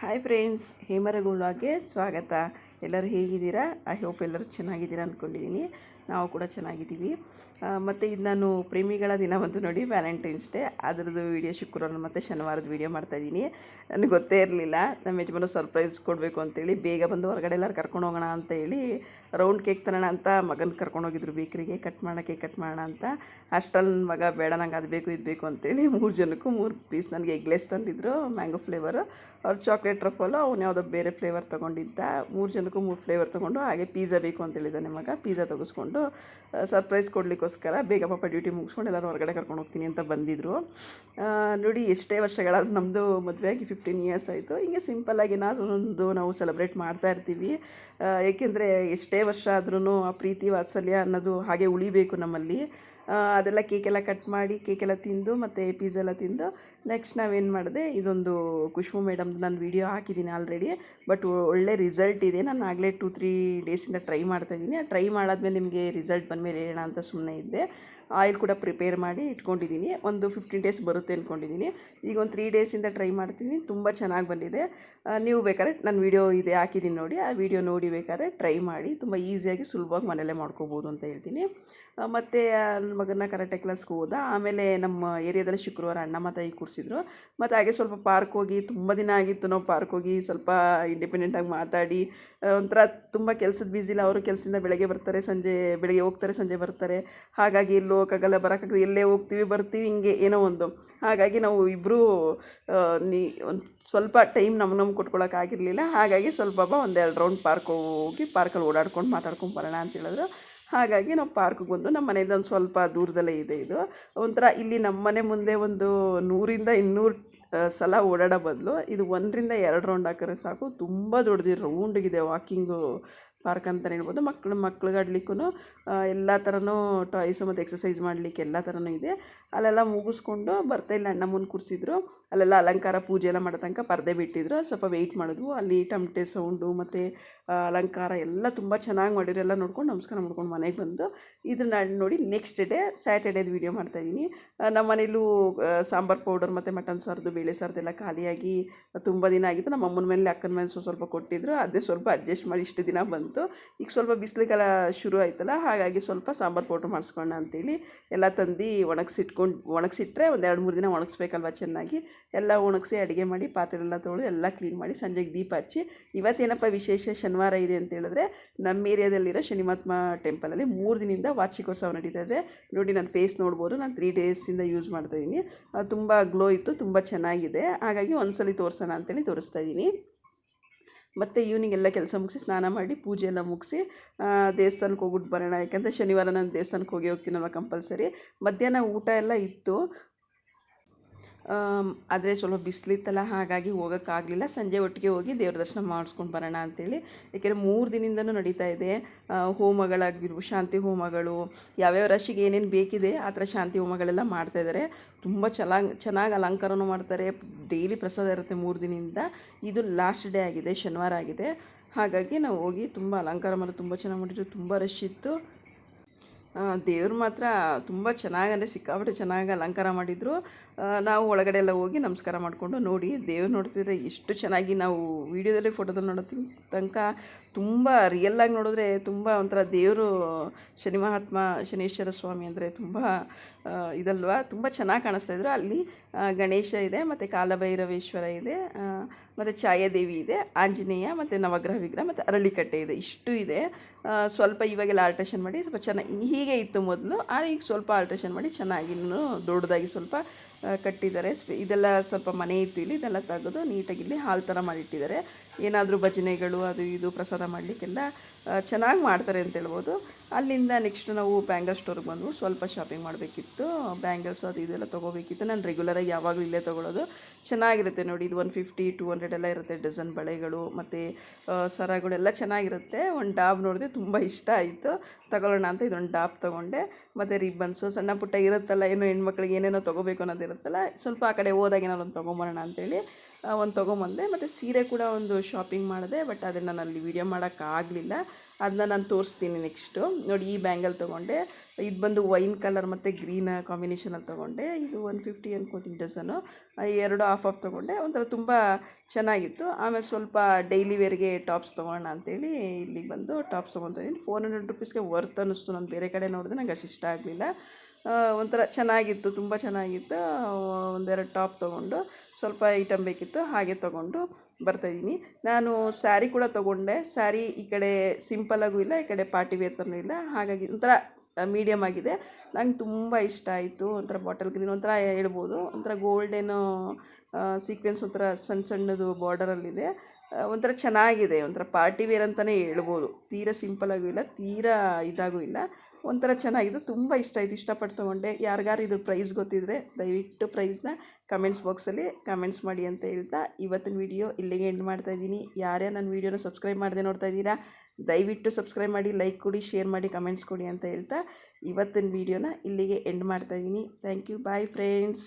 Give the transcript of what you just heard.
Hi friends ಹೇಮರಗುಳ್ವಾಗೆ ಸ್ವಾಗತ. ಎಲ್ಲರೂ ಹೇಗಿದ್ದೀರಾ? ಐ ಹೋಪ್ ಎಲ್ಲರೂ ಚೆನ್ನಾಗಿದ್ದೀರಾ ಅಂದ್ಕೊಂಡಿದ್ದೀನಿ ನಾವು ಕೂಡ ಚೆನ್ನಾಗಿದ್ದೀವಿ. ಮತ್ತು ಇದು ನಾನು ಪ್ರೇಮಿಗಳ ದಿನ ಬಂತು ನೋಡಿ ವ್ಯಾಲೆಂಟೈನ್ಸ್ ಡೇ ಅದರದ್ದು ವೀಡಿಯೋ ಶುಕ್ರವಾರ ಮತ್ತು ಶನಿವಾರದ ವೀಡಿಯೋ ಮಾಡ್ತಾಯಿದ್ದೀನಿ ನನಗೆ ಗೊತ್ತೇ ಇರಲಿಲ್ಲ. ನಮ್ಮ ಯಜಮಾನ ಸರ್ಪ್ರೈಸ್ ಕೊಡಬೇಕು ಅಂತೇಳಿ, ಬೇಗ ಬಂದು ಹೊರಗಡೆ ಎಲ್ಲರೂ ಕರ್ಕೊಂಡು ಹೋಗೋಣ ಅಂತ ಹೇಳಿ ರೌಂಡ್ ಕೇಕ್ ತರೋಣ ಅಂತ ಮಗನ ಕರ್ಕೊಂಡು ಹೋಗಿದ್ರು ಬೇಕ್ರಿಗೆ ಕಟ್ ಮಾಡೋಣ ಕೇಕ್ ಕಟ್ ಮಾಡೋಣ ಅಂತ. ಅಷ್ಟಲ್ಲಿ ಮಗ, ಬೇಡ, ನಂಗೆ ಅದು ಬೇಕು, ಇದು ಬೇಕು ಅಂತೇಳಿ ಮೂರು ಜನಕ್ಕೂ ಮೂರು ಪೀಸ್ ನನಗೆ ಎಗ್ಲೆಸ್ ತಂದಿದ್ರು ಮ್ಯಾಂಗೋ ಫ್ಲೇವರು ಅವ್ರು ಚಾಕ್ಲೇಟ್ ಟ್ರಫಲು ಅವನು ಯಾವುದೋ ಬೇರೆ ಫ್ಲೇವರ್ ತೊಗೊಂಡಿದ್ದ. ಮೂರು ಜನಕ್ಕೂ ಮೂರು ಫ್ಲೇವರ್ ತೊಗೊಂಡು ಹಾಗೆ ಪೀಝಾ ಬೇಕು ಅಂತ ಹೇಳಿದ್ದಾನೆ ಮಗ ಪೀಝಾ ತೆಗೆಸ್ಕೊಂಡು ಸರ್ಪ್ರೈಸ್ ಕೊಡಲಿಕ್ಕೋಸ್ಕರ ಬೇಗ ಪಾಪ ಡ್ಯೂಟಿ ಮುಗಿಸ್ಕೊಂಡು ಎಲ್ಲರೂ ಹೊರಗಡೆ ಕರ್ಕೊಂಡು ಹೋಗ್ತೀನಿ ಅಂತ ಬಂದಿದ್ದರು ನೋಡಿ ಎಷ್ಟೇ ವರ್ಷಗಳಾದ್ರೂ ನಮ್ಮದು ಮದುವೆಯಾಗಿ ಫಿಫ್ಟೀನ್ ಇಯರ್ಸ್ ಆಯಿತು. ಹಿಂಗೆ ಸಿಂಪಲ್ಲಾಗಿ ಏನಾದರೂ ಒಂದು ನಾವು ಸೆಲೆಬ್ರೇಟ್ ಮಾಡ್ತಾ ಇರ್ತೀವಿ. ಏಕೆಂದರೆ ಎಷ್ಟೇ ವರ್ಷ ಆದ್ರೂ ಆ ಪ್ರೀತಿ, ವಾತ್ಸಲ್ಯ ಅನ್ನೋದು ಹಾಗೆ ಉಳಿಬೇಕು ನಮ್ಮಲ್ಲಿ. ಅದೆಲ್ಲ ಕೇಕೆಲ್ಲ ಕಟ್ ಮಾಡಿ ಕೇಕೆಲ್ಲ ತಿಂದು ಮತ್ತು ಪೀಝೆಲ್ಲ ತಿಂದು ನೆಕ್ಸ್ಟ್ ನಾವೇನು ಮಾಡಿದೆ, ಇದೊಂದು ಖುಷ್ಬು ಮೇಡಮ್ ನಾನು ವೀಡಿಯೋ ಹಾಕಿದ್ದೀನಿ ಆಲ್ರೆಡಿ ಬಟ್ ಒಳ್ಳೆ ರಿಸಲ್ಟ್ ಇದೆ. ನಾನು ಆಗಲೇ ಟೂ ತ್ರೀ ಡೇಸಿಂದ ಟ್ರೈ ಮಾಡ್ತಾಯಿದ್ದೀನಿ ಟ್ರೈ ಮಾಡಾದ್ಮೇಲೆ ನಿಮಗೆ ರಿಸಲ್ಟ್ ಬಂದಮೇಲೆ ಹೇಳೋಣ ಅಂತ ಸುಮ್ಮನೆ ಇದ್ದೆ. ಆಯಿಲ್ ಕೂಡ ಪ್ರಿಪೇರ್ ಮಾಡಿ ಇಟ್ಕೊಂಡಿದ್ದೀನಿ. ಒಂದು ಫಿಫ್ಟೀನ್ ಡೇಸ್ ಬರುತ್ತೆ ಅಂದ್ಕೊಂಡಿದ್ದೀನಿ ಈಗ ಒಂದು ತ್ರೀ ಡೇಸಿಂದ ಟ್ರೈ ಮಾಡ್ತೀನಿ. ತುಂಬ ಚೆನ್ನಾಗಿ ಬಂದಿದೆ. ನೀವು ಬೇಕಾದ್ರೆ ನಾನು ವೀಡಿಯೋ ಇದೆ ಹಾಕಿದ್ದೀನಿ ನೋಡಿ. ಆ ವಿಡಿಯೋ ನೋಡಿ ಬೇಕಾದ್ರೆ ಟ್ರೈ ಮಾಡಿ. ತುಂಬ ಈಸಿಯಾಗಿ ಸುಲಭವಾಗಿ ಮನೆಯಲ್ಲೇ ಮಾಡ್ಕೋಬೋದು ಅಂತ ಹೇಳ್ತೀನಿ. ಆ, ಮತ್ತು ನನ್ನ ಮಗನ ಕರಾಟೆ ಕ್ಲಾಸ್ಗೆ ಹೋದ. ಆಮೇಲೆ ನಮ್ಮ ಏರಿಯಾದಲ್ಲಿ ಶುಕ್ರವಾರ ಅಣ್ಣ ಮಾತಾಯಿ ಕೂರಿಸಿದ್ರು. ಮತ್ತು ಹಾಗೆ ಸ್ವಲ್ಪ ಪಾರ್ಕ್ ಹೋಗಿ ತುಂಬ ದಿನ ಆಗಿತ್ತು. ನಾವು ಪಾರ್ಕ್ ಹೋಗಿ ಸ್ವಲ್ಪ ಇಂಡಿಪೆಂಡೆಂಟಾಗಿ ಮಾತಾಡಿ ಒಂಥರ ತುಂಬ ಕೆಲಸದ ಇಲ್ಲ ಅವರು ಕೆಲಸದಿಂದ ಬೆಳಗ್ಗೆ ಬರ್ತಾರೆ, ಸಂಜೆ ಬೆಳಗ್ಗೆ ಹೋಗ್ತಾರೆ, ಸಂಜೆ ಬರ್ತಾರೆ. ಹಾಗಾಗಿ ಎಲ್ಲಿ ಹೋಗೋಕ್ಕಾಗಲ್ಲ ಬರೋಕ್ಕಾಗಲ್ಲ ಎಲ್ಲೇ ಹೋಗ್ತೀವಿ, ಬರ್ತೀವಿ, ಹಿಂಗೆ ಏನೋ ಒಂದು. ಹಾಗಾಗಿ ನಾವು ಇಬ್ಬರೂ ನೀ, ಒಂದು ಸ್ವಲ್ಪ ಟೈಮ್ ನಮ್ಮ ನಮ್ಗೆ ಕೊಟ್ಕೊಳ್ಳೋಕ್ಕಾಗಿರಲಿಲ್ಲ ಹಾಗಾಗಿ ಸ್ವಲ್ಪ ಬಾ ಒಂದೆರಡು ರೌಂಡ್ ಪಾರ್ಕ್ ಹೋಗಿ ಪಾರ್ಕಲ್ಲಿ ಓಡಾಡ್ಕೊಂಡು ಮಾತಾಡ್ಕೊಂಡು ಬರೋಣ ಅಂತ ಹೇಳಿದ್ರು. ಹಾಗಾಗಿ ನಾವು ಪಾರ್ಕ್ಗೆ ಬಂದು ನಮ್ಮ ಮನೆಯಿಂದ ಒಂದು ಸ್ವಲ್ಪ ದೂರದಲ್ಲೇ ಇದೆ ಇದು. ಒಂಥರ ಇಲ್ಲಿ ನಮ್ಮ ಮನೆ ಮುಂದೆ ಒಂದು ನೂರಿಂದ ಇನ್ನೂರು ಸಲ ಓಡಾಡೋ ಬದಲು ಇದು ಒಂದರಿಂದ ಎರಡು ರೌಂಡ್ ಹಾಕಿದ್ರೆ ಸಾಕು. ತುಂಬ ದೊಡ್ಡದು ರೌಂಡಿಗಿದೆ ವಾಕಿಂಗು ಪಾರ್ಕ್ ಅಂತಲೇ ಹೇಳ್ಬೋದು. ಮಕ್ಳು, ಮಕ್ಳಿಗೆ ಆಡ್ಲಿಕ್ಕೂ ಎಲ್ಲ ಥರನೂ ಟಾಯ್ಸು ಮತ್ತು ಎಕ್ಸಸೈಸ್ ಮಾಡಲಿಕ್ಕೆ ಎಲ್ಲ ಥರನೂ ಇದೆ. ಅಲ್ಲೆಲ್ಲ ಮುಗಿಸ್ಕೊಂಡು ಬರ್ತಾ ಇಲ್ಲ ಅಣ್ಣ ಮುಂದೆ ಕೂರಿಸಿದ್ರು. ಅಲ್ಲೆಲ್ಲ ಅಲಂಕಾರ ಪೂಜೆ ಎಲ್ಲ ಮಾಡೋ ತನಕ ಪರದೆ ಬಿಟ್ಟಿದ್ರು. ಸ್ವಲ್ಪ ವೆಯ್ಟ್ ಮಾಡಿದ್ವು. ಅಲ್ಲಿ ಟಮಟೆ ಸೌಂಡು ಮತ್ತು ಅಲಂಕಾರ ಎಲ್ಲ ತುಂಬ ಚೆನ್ನಾಗಿ ಮಾಡಿರೋ ಎಲ್ಲ ನೋಡ್ಕೊಂಡು ನಮಸ್ಕಾರ ಮಾಡ್ಕೊಂಡು ಮನೆಗೆ ಬಂದು ಇದನ್ನ ನೋಡಿ ನೆಕ್ಸ್ಟ್ ಡೇ ಸ್ಯಾಟರ್ಡೇದು ವೀಡಿಯೋ ಮಾಡ್ತಾಯಿದ್ದೀನಿ ನಮ್ಮ ಮನೇಲೂ ಸಾಂಬಾರು ಪೌಡರ್ ಮತ್ತು ಮಟನ್ ಸಾರ್ದು, ಬೇಳೆ ಸಾರ್ದೆಲ್ಲ ಖಾಲಿಯಾಗಿ ತುಂಬ ದಿನ ಆಗಿತ್ತು. ನಮ್ಮ ಅಮ್ಮನ ಮೇಲೆ ಅಕ್ಕನ ಮೇಲೆ ಸ್ವಲ್ಪ ಕೊಟ್ಟಿದ್ರು. ಅದೇ ಸ್ವಲ್ಪ ಅಡ್ಜಸ್ಟ್ ಮಾಡಿ ಇಷ್ಟು ದಿನ ಬಂತು. ಈಗ ಸ್ವಲ್ಪ ಬಿಸಿಲಿಗೆಲ್ಲ ಶುರು ಆಯ್ತಲ್ಲ, ಹಾಗಾಗಿ ಸ್ವಲ್ಪ ಸಾಂಬಾರು ಪೌಡ್ರ್ ಮಾಡಿಸ್ಕೊಳ್ಳೋಣ ಅಂತೇಳಿ ಎಲ್ಲ ತಂದು ಒಣಗಿಸಿಟ್ಕೊಂಡು, ಒಣಗಿಸಿಟ್ರೆ ಒಂದು ಎರಡು ಮೂರು ದಿನ ಒಣಗಿಸ್ಬೇಕಲ್ವ ಚೆನ್ನಾಗಿ? ಎಲ್ಲ ಒಣಗಿಸಿ ಅಡುಗೆ ಮಾಡಿ ಪಾತ್ರೆ ಎಲ್ಲ ತೊಳೆದು ಎಲ್ಲ ಕ್ಲೀನ್ ಮಾಡಿ ಸಂಜೆಗೆ ದೀಪ ಹಚ್ಚಿ. ಇವತ್ತೇನಪ್ಪ ವಿಶೇಷ ಶನಿವಾರ ಇದೆ ಅಂತ ಹೇಳಿದ್ರೆ, ನಮ್ಮ ಏರಿಯಾದಲ್ಲಿರೋ ಶನಿಮಾತ್ಮ ಟೆಂಪಲಲ್ಲಿ ಮೂರು ದಿನದಿಂದ ವಾರ್ಷಿಕೋತ್ಸವ ನಡೀತಾ ಇದೆ. ನೋಡಿ ನನ್ನ ಫೇಸ್ ನೋಡ್ಬೋದು, ನಾನು ತ್ರೀ ಡೇಸಿಂದ ಯೂಸ್ ಮಾಡ್ತಾಯಿದ್ದೀನಿ ತುಂಬ ಗ್ಲೋ ಇತ್ತು, ತುಂಬ ಚೆನ್ನಾಗಿದೆ. ಹಾಗಾಗಿ ಒಂದ್ಸಲಿ ತೋರಿಸೋಣ ಅಂತೇಳಿ ತೋರಿಸ್ತಾ ಇದ್ದೀನಿ ಮತ್ತು ಈವ್ನಿಂಗ್ ಎಲ್ಲ ಕೆಲಸ ಮುಗಿಸಿ ಸ್ನಾನ ಮಾಡಿ ಪೂಜೆ ಎಲ್ಲ ಮುಗಿಸಿ ದೇವಸ್ಥಾನಕ್ಕೆ ಹೋಗ್ಬಿಟ್ಟು ಬರೋಣ. ಯಾಕಂದರೆ ಶನಿವಾರ ನಾನು ದೇವಸ್ಥಾನಕ್ಕೆ ಹೋಗಿ ಹೋಗ್ತೀನಲ್ವ ಕಂಪಲ್ಸರಿ ಮಧ್ಯಾಹ್ನ ಊಟ ಎಲ್ಲ ಇತ್ತು. ಆದರೆ ಸ್ವಲ್ಪ ಬಿಸಿಲಿತ್ತಲ್ಲ, ಹಾಗಾಗಿ ಹೋಗೋಕ್ಕಾಗಲಿಲ್ಲ. ಸಂಜೆ ಒಟ್ಟಿಗೆ ಹೋಗಿ ದೇವ್ರ ದರ್ಶನ ಮಾಡಿಸ್ಕೊಂಡು ಬರೋಣ ಅಂತೇಳಿ. ಏಕೆಂದರೆ ಮೂರು ದಿನದಿಂದನೂ ನಡೀತಾ ಇದೆ. ಹೋಮಗಳಾಗಿರ್ಬೋದು ಶಾಂತಿ ಹೋಮಗಳು, ಯಾವ್ಯಾವ ರಾಶಿಗೆ ಏನೇನು ಬೇಕಿದೆ, ಆ ಥರ ಶಾಂತಿ ಹೋಮಗಳೆಲ್ಲ ಮಾಡ್ತಾ ಇದ್ದಾರೆ ತುಂಬ ಚೆನ್ನಾಗಿ ಚೆನ್ನಾಗಿ ಅಲಂಕಾರನೂ ಮಾಡ್ತಾರೆ. ಡೈಲಿ ಪ್ರಸಾದ ಇರುತ್ತೆ ಮೂರು ದಿನದಿಂದ. ಇದು ಲಾಸ್ಟ್ ಡೇ ಆಗಿದೆ, ಶನಿವಾರ ಆಗಿದೆ. ಹಾಗಾಗಿ ನಾವು ಹೋಗಿ ತುಂಬ ಅಲಂಕಾರ ಮಾಡಿ, ತುಂಬ ಚೆನ್ನಾಗಿ ಮಾಡಿದ್ರು, ತುಂಬ ರಶ್ ಇತ್ತು. ದೇವ್ರು ಮಾತ್ರ ತುಂಬ ಚೆನ್ನಾಗಿ ಅಂದರೆ ಸಿಕ್ಕಾಪಟ್ಟೆ ಚೆನ್ನಾಗಿ ಅಲಂಕಾರ ಮಾಡಿದರು. ನಾವು ಒಳಗಡೆ ಎಲ್ಲ ಹೋಗಿ ನಮಸ್ಕಾರ ಮಾಡಿಕೊಂಡು ನೋಡಿ, ದೇವ್ರು ನೋಡ್ತಿದ್ರೆ ಎಷ್ಟು ಚೆನ್ನಾಗಿ ನಾವು ವೀಡಿಯೋದಲ್ಲಿ, ಫೋಟೋದಲ್ಲಿ ನೋಡೋ ತನಕ ತುಂಬ ರಿಯಲ್ಲಾಗಿ ನೋಡಿದ್ರೆ ತುಂಬ ಒಂಥರ ದೇವರು ಶನಿ ಮಹಾತ್ಮ, ಶನೀಶ್ವರ ಸ್ವಾಮಿ ಅಂದರೆ ತುಂಬ ಇದಲ್ವಾ? ತುಂಬ ಚೆನ್ನಾಗಿ ಕಾಣಿಸ್ತಾ ಇದ್ರು. ಅಲ್ಲಿ ಗಣೇಶ ಇದೆ, ಮತ್ತು ಕಾಲಭೈರವೇಶ್ವರ ಇದೆ ಮತ್ತು ಛಾಯಾದೇವಿ ಇದೆ, ಆಂಜನೇಯ, ಮತ್ತು ನವಗ್ರಹ ವಿಗ್ರಹ, ಮತ್ತು ಅರಳಿಕಟ್ಟೆ ಇದೆ. ಇಷ್ಟು ಇದೆ. ಸ್ವಲ್ಪ ಇವಾಗೆಲ್ಲ ಆಲ್ಟ್ರೇಷನ್ ಮಾಡಿ ಸ್ವಲ್ಪ ಚೆನ್ನಾಗಿ, ಹೀಗೆ ಇತ್ತು ಮೊದಲು, ಆದರೆ ಈಗ ಸ್ವಲ್ಪ ಆಲ್ಟ್ರೇಷನ್ ಮಾಡಿ ಚೆನ್ನಾಗಿ ಇನ್ನೂ ದೊಡ್ಡದಾಗಿ ಸ್ವಲ್ಪ ಕಟ್ಟಿದ್ದಾರೆ. ಇದೆಲ್ಲ ಸ್ವಲ್ಪ ಮನೆ ಇತ್ತು ಇಲ್ಲಿ, ಇದೆಲ್ಲ ತೆಗೆದು ನೀಟಾಗಿ ಇಲ್ಲಿ ಹಾಲ್ ಥರ ಮಾಡಿಟ್ಟಿದ್ದಾರೆ. ಏನಾದರೂ ಭಜನೆಗಳು, ಅದು ಇದು ಪ್ರಸಾದ ಮಾಡಲಿಕ್ಕೆಲ್ಲ ಚೆನ್ನಾಗಿ ಮಾಡ್ತಾರೆ ಅಂತ ಹೇಳ್ಬೋದು. ಅಲ್ಲಿಂದ ನೆಕ್ಸ್ಟ್ ನಾವು ಬ್ಯಾಂಗಲ್ ಸ್ಟೋರ್ಗೆ ಬಂದು ಸ್ವಲ್ಪ ಶಾಪಿಂಗ್ ಮಾಡಬೇಕಿತ್ತು. ಬ್ಯಾಂಗಲ್ಸ್ ಅದು ಇದೆಲ್ಲ ತೊಗೋಬೇಕಿತ್ತು. ನಾನು ರೆಗ್ಯುಲರಾಗಿ ಯಾವಾಗಲೂ ಇಲ್ಲೇ ತೊಗೊಳೋದು. ಚೆನ್ನಾಗಿರುತ್ತೆ ನೋಡಿ. ಇದು ಒನ್ ಫಿಫ್ಟಿ ಟೂ ಹಂಡ್ರೆಡ್ ಎಲ್ಲ ಇರುತ್ತೆ. ಡಜನ್ ಬಳೆಗಳು ಮತ್ತು ಸರಗಳೆಲ್ಲ ಚೆನ್ನಾಗಿರುತ್ತೆ. ಒಂದು ಡಾಬ್ ನೋಡಿದೆ ತುಂಬ ಇಷ್ಟ ಆಯಿತು. ತಗೊಳ್ಳೋಣ ಅಂತ ಇದೊಂದು ಡಾಬ್ ತೊಗೊಂಡೆ. ಮತ್ತು ರಿಬ್ಬನ್ಸು ಸಣ್ಣ ಪುಟ್ಟ ಇರುತ್ತಲ್ಲ, ಏನೋ ಹೆಣ್ಮಕ್ಳಿಗೆ ಏನೇನೋ ತೊಗೋಬೇಕು ಅನ್ನೋದಿರುತ್ತಲ್ಲ, ಸ್ವಲ್ಪ ಆ ಕಡೆ ಹೋದಾಗ ಏನಾದ್ರು ಒಂದು ತೊಗೊಂಬರೋಣ ಅಂತೇಳಿ ಒಂದು ತೊಗೊಂಬಂದೆ. ಮತ್ತು ಸೀರೆ ಕೂಡ ಒಂದು ಶಾಪಿಂಗ್ ಮಾಡಿದೆ ಬಟ್ ಅದನ್ನು ನಾನು ಅಲ್ಲಿ ವೀಡಿಯೋ ಮಾಡೋಕ್ಕಾಗಲಿಲ್ಲ ಅದನ್ನ ನಾನು ತೋರಿಸ್ತೀನಿ ನೆಕ್ಸ್ಟು ನೋಡಿ, ಈ ಬ್ಯಾಂಗಲ್ ತೊಗೊಂಡೆ. ಇದು ಬಂದು ವೈನ್ ಕಲರ್ ಮತ್ತು ಗ್ರೀನ್ ಕಾಂಬಿನೇಷನಲ್ಲಿ ತೊಗೊಂಡೆ. ಇದು ಒನ್ ಫಿಫ್ಟಿ ಅನ್ಕೋತೀನಿ ಡಸನು ಎರಡು ಆಫ್ ಆಫ್ ತೊಗೊಂಡೆ. ಒಂಥರ ತುಂಬ ಚೆನ್ನಾಗಿತ್ತು. ಆಮೇಲೆ ಸ್ವಲ್ಪ ಡೈಲಿ ವೇರ್ಗೆ ಟಾಪ್ಸ್ ತೊಗೊಳೋಣ ಅಂತೇಳಿ ಇಲ್ಲಿಗೆ ಬಂದು ಟಾಪ್ಸ್ ತೊಗೊತಾ ಫೋರ್ ಹಂಡ್ರೆಡ್ ರುಪೀಸ್ಗೆ ವರ್ತ್ ಅನ್ನಿಸ್ತು. ನಾನು ಬೇರೆ ಕಡೆ ನೋಡಿದೆ ನಂಗೆ ಅಷ್ಟು ಇಷ್ಟ ಆಗಲಿಲ್ಲ. ಒಂಥರ ಚೆನ್ನಾಗಿತ್ತು, ತುಂಬ ಚೆನ್ನಾಗಿತ್ತು. ಒಂದೆರಡು ಟಾಪ್ ತೊಗೊಂಡು, ಸ್ವಲ್ಪ ಐಟಮ್ ಬೇಕಿತ್ತು, ಹಾಗೆ ತೊಗೊಂಡು ಬರ್ತಾಯಿದ್ದೀನಿ ನಾನು ಸ್ಯಾರಿ ಕೂಡ ತೊಗೊಂಡೆ. ಸ್ಯಾರಿ ಈ ಕಡೆ ಸಿಂಪಲಾಗೂ ಇಲ್ಲ, ಈ ಕಡೆ ಪಾರ್ಟಿ ವೇರ್ ಥರನೂ ಇಲ್ಲ. ಹಾಗಾಗಿ ಒಂಥರ ಮೀಡಿಯಮ್ ಆಗಿದೆ. ನಂಗೆ ತುಂಬ ಇಷ್ಟ ಆಯಿತು. ಒಂಥರ ಬಾಟಲ್ ಗ್ರೀನ್, ಒಂಥರ ಹೇಳ್ಬೋದು. ಒಂಥರ ಗೋಲ್ಡೇನು ಸೀಕ್ವೆನ್ಸ್ ಒಂಥರ ಸಣ್ಣ ಸಣ್ಣದು ಬಾರ್ಡರಲ್ಲಿದೆ ಒಂಥರ ಚೆನ್ನಾಗಿದೆ. ಒಂಥರ ಪಾರ್ಟಿ ವೇರ್ ಅಂತಲೇ ಹೇಳ್ಬೋದು. ತೀರಾ ಸಿಂಪಲಾಗೂ ಇಲ್ಲ, ತೀರಾ ಇದಾಗೂ ಇಲ್ಲ. ಒಂಥರ ಚೆನ್ನಾಗಿದೆ ತುಂಬ ಇಷ್ಟ ಆಯಿತು. ಇಷ್ಟಪಟ್ಟು ತೊಗೊಂಡೆ. ಯಾರಿಗಾರು ಇದ್ರ ಪ್ರೈಸ್ ಗೊತ್ತಿದ್ರೆ ದಯವಿಟ್ಟು ಪ್ರೈಸ್ನ ಕಮೆಂಟ್ಸ್ ಬಾಕ್ಸಲ್ಲಿ ಕಮೆಂಟ್ಸ್ ಮಾಡಿ ಅಂತ ಹೇಳ್ತಾ ಇವತ್ತಿನ ವೀಡಿಯೋ ಇಲ್ಲಿಗೆ ಎಂಡ್ ಮಾಡ್ತಾ ಇದ್ದೀನಿ. ಯಾರ್ಯಾರು ನನ್ನ ವೀಡಿಯೋನ ಸಬ್ಸ್ಕ್ರೈಬ್ ಮಾಡದೆ ನೋಡ್ತಾ ಇದ್ದೀರಾ, ದಯವಿಟ್ಟು ಸಬ್ಸ್ಕ್ರೈಬ್ ಮಾಡಿ ಲೈಕ್ ಕೊಡಿ ಶೇರ್ ಮಾಡಿ ಕಮೆಂಟ್ಸ್ ಕೊಡಿ ಅಂತ ಹೇಳ್ತಾ ಇವತ್ತಿನ ವೀಡಿಯೋನ ಇಲ್ಲಿಗೆ ಎಂಡ್ ಮಾಡ್ತಾ ಇದ್ದೀನಿ. Thank you bye friends